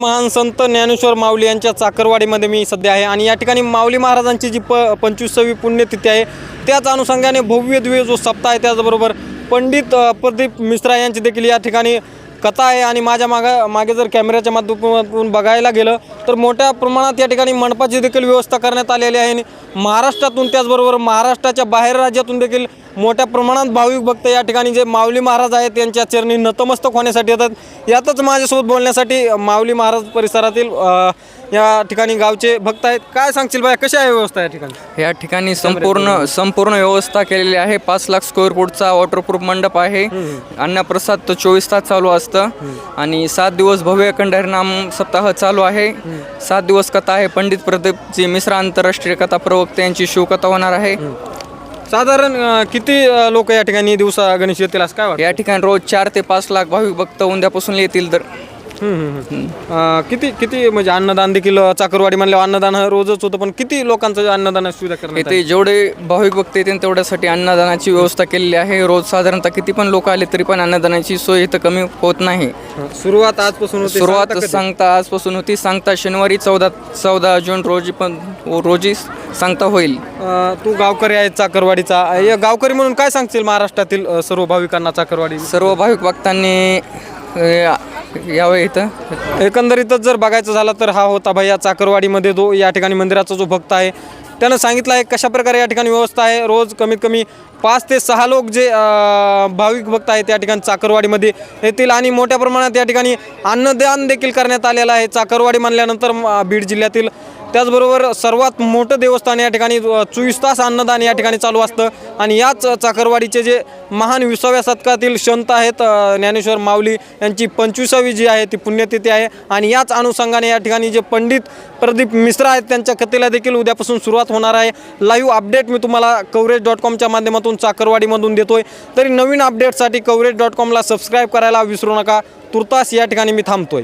महान संत ज्ञानेश्वर माऊली यांच्या चाकरवाडीमध्ये मी सध्या आहे. आणि या ठिकाणी माऊली महाराजांची जी प पंचवीसावी पुण्यतिथी आहे त्याच अनुषंगाने भव्य दिव्य जो सप्ताह आहे. त्याचबरोबर पंडित प्रदीप मिश्रा यांची देखील या ठिकाणी कथा आहे. आणि माझ्या मागा मागे जर कॅमेऱ्याच्या माध्यमातून बघायला गेलं तर मोठ्या प्रमाणात या ठिकाणी मंडपाची देखील व्यवस्था करण्यात आलेली आहे. आणि महाराष्ट्रातून त्याचबरोबर महाराष्ट्राच्या बाहेर राज्यातून देखील मोठ्या प्रमाणात भाविक भक्त या ठिकाणी जे माऊली महाराज आहेत त्यांच्या चरणी नतमस्तक होण्यासाठी येतात. यातच माझ्यासोबत बोलण्यासाठी माऊली महाराज परिसरातील या ठिकाणी गावचे भक्त आहेत. काय सांगशील बाय कशी आहे व्यवस्था या ठिकाणी? या ठिकाणी संपूर्ण संपूर्ण व्यवस्था केलेली आहे. पाच लाख स्क्वेअर फूटचा वॉटरप्रूफ मंडप आहे. अन्नप्रसाद तर चोवीस तास चालू असतं. आणि सात दिवस भव्य कंडहरनाम सप्ताह चालू आहे. सात दिवस कथा आहे. पंडित प्रदीपजी मिश्रा आंतरराष्ट्रीय कथा प्रवक्ते यांची शिवकथा होणार आहे. साधारण अ, किती लोक या ठिकाणी दिवसा गणेश येतील असं काय वाटतं? या ठिकाणी रोज चार ते पाच लाख भाविक भक्त उद्यापासून येतील तर. अ, किती किती म्हणजे अन्नदान देखील चाकरवाडी म्हणल्यावर अन्नदान हा रोजच होतं पण किती लोकांचं अन्नदान सुविधा करण्यात येथे जेवढे भाविक भक्त येतील तेवढ्यासाठी अन्नदानाची व्यवस्था केलेली आहे. रोज साधारणतः किती पण लोक आले तरी पण अन्नदानाची सोय इथं कमी होत नाही? सुरुवात आजपासून होते सुरुवात सांगता आजपासून होती सांगता शनिवारी चौदा चौदा जून रोजी पण रोजी सांगता होईल. अ, तू गावकरी आहे चाकरवाडीचा. या गावकरी म्हणून काय सांगशील महाराष्ट्रातील अ, सर्व भाविकांना चाकरवाडी? सर्व भाविक भक्तांनी अ, यावं इथं. एकंदरीतच जर बघायचं झालं तर हा होता भैया चाकरवाडीमध्ये जो या ठिकाणी मंदिराचा जो भक्त आहे त्यानं सांगितलं आहे कशाप्रकारे या ठिकाणी व्यवस्था आहे. रोज कमीत कमी पाच ते सहा लोक जे भाविक भक्त आहेत या ठिकाणी चाकरवाडीमध्ये येतील आणि मोठ्या प्रमाणात या ठिकाणी अन्नदान देखील करण्यात आलेलं आहे. चाकरवाडी म्हणल्यानंतर बीड जिल्ह्यातील त्याचबरोबर सर्वात मोठं देवस्थान या ठिकाणी चोवीस तास अन्नदान या ठिकाणी चालू असतं. आणि याच चाकरवाडीचे जे महान विसाव्या शतकातील संत आहेत ज्ञानेश्वर माऊली यांची पंचवीसावी जी आहे ती पुण्यतिथी आहे. आणि याच अनुषंगाने या ठिकाणी जे पंडित प्रदीप मिश्रा आहेत त्यांच्या कथेला देखील उद्यापासून सुरुवात होणार आहे. लाईव्ह अपडेट मी तुम्हाला कवरेज डॉट कॉमच्या माध्यमातून चाकरवाडीमधून देतोय. तरी नवीन अपडेटसाठी कवरेज डॉट कॉमला सबस्क्राईब करायला विसरू नका. तुर्तास या ठिकाणी मी थांबतोय.